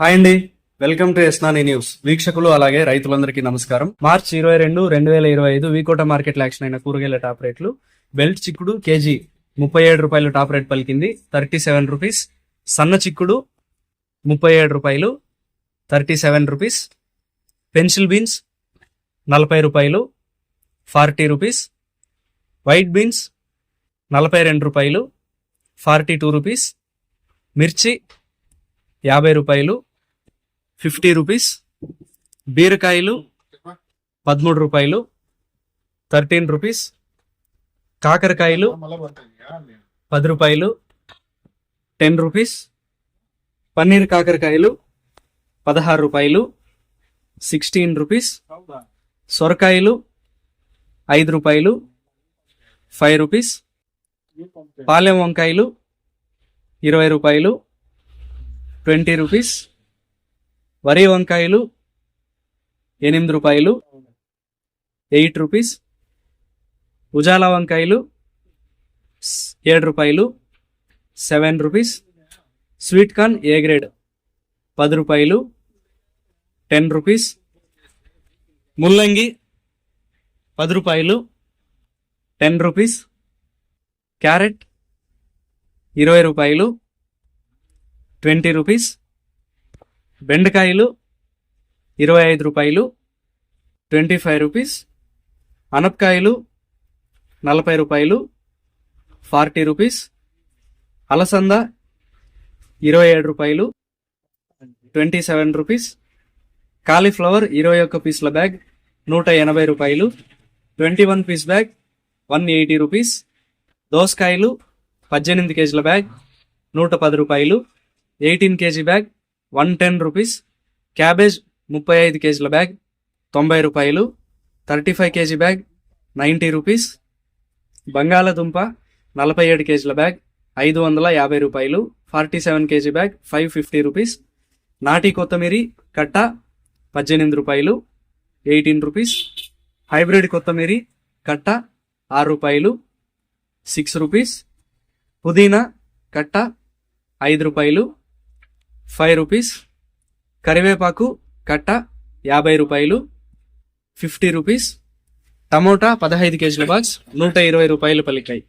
Hi అండి. Welcome to ఎస్నాని news. వీక్షకులు అలాగే రైతులందరికీ నమస్కారం. మార్చ్ ఇరవై రెండు రెండు వేల ఇరవై ఐదు వీకోట మార్కెట్ యాక్షన్ అయిన కూరగాయల టాప్ రేట్లు. బెల్ట్ చిక్కుడు కేజీ ముప్పై ఏడు రూపాయలు టాప్ రేట్ పలికింది. Thirty seven rupees. సన్న చిక్కుడు ముప్పై ఏడు రూపాయలు. Thirty seven rupees. Pencil beans నలభై రూపాయలు. Forty rupees. వైట్ బీన్స్ నలభై రెండు రూపాయలు. Forty two rupees. మిర్చి యాభై రూపాయలు ఫిఫ్టీ రూపీస్. బీరకాయలు పదమూడు రూపాయలు థర్టీన్ రూపీస్. కాకరకాయలు పది రూపాయలు టెన్ రూపీస్. పన్నీర్ కాకరకాయలు పదహారు రూపాయలు సిక్స్టీన్ రూపీస్. సొరకాయలు ఐదు రూపాయలు ఫైవ్ రూపీస్. పాలెం వంకాయలు ఇరవై రూపాయలు ట్వంటీ రూపీస్. వరి వంకాయలు ఎనిమిది రూపాయలు. Eight rupees. ఉజాలా వంకాయలు ఏడు రూపాయలు. Seven rupees. Sweet corn A grade? పది రూపాయలు. Ten rupees. ముల్లంగి పది రూపాయలు. Ten rupees. క్యారెట్ ఇరవై రూపాయలు. Twenty rupees. బెండకాయలు ఇరవై ఐదు రూపాయలు. Twenty five rupees. అనపకాయలు నలభై రూపాయలు. Forty rupees. అలసంద ఇరవై ఏడు రూపాయలు. Twenty seven rupees. కాలీఫ్లవర్ ఇరవై ఒక్క పీసుల బ్యాగ్ నూట ఎనభై రూపాయలు. Twenty one piece bag one eighty rupees. దోసకాయలు పద్దెనిమిది కేజీల బ్యాగ్ నూట పది రూపాయలు. Eighteen kg bag one ten rupees. Cabbage ముప్పై ఐదు కేజీల బ్యాగ్ తొంభై రూపాయలు. Thirty five kg bag ninety rupees. బంగాళదుంప నలభై ఏడు కేజీల బ్యాగ్ ఐదు వందల యాభై రూపాయలు. Forty seven kg bag five fifty rupees. నాటి కొత్తమీరి కట్ట పద్దెనిమిది రూపాయలు. Eighteen rupees. హైబ్రిడ్ కొత్తమీరి కట్ట ఆరు రూపాయలు. Six rupees. పుదీనా కట్ట ఐదు రూపాయలు. Five rupees. కరివేపాకు కట్ట యాభై రూపాయలు. Fifty rupees. టమోటా పదహైదు కేజీల బాక్స్. నూట ఇరవై రూపాయలు పలికాయి.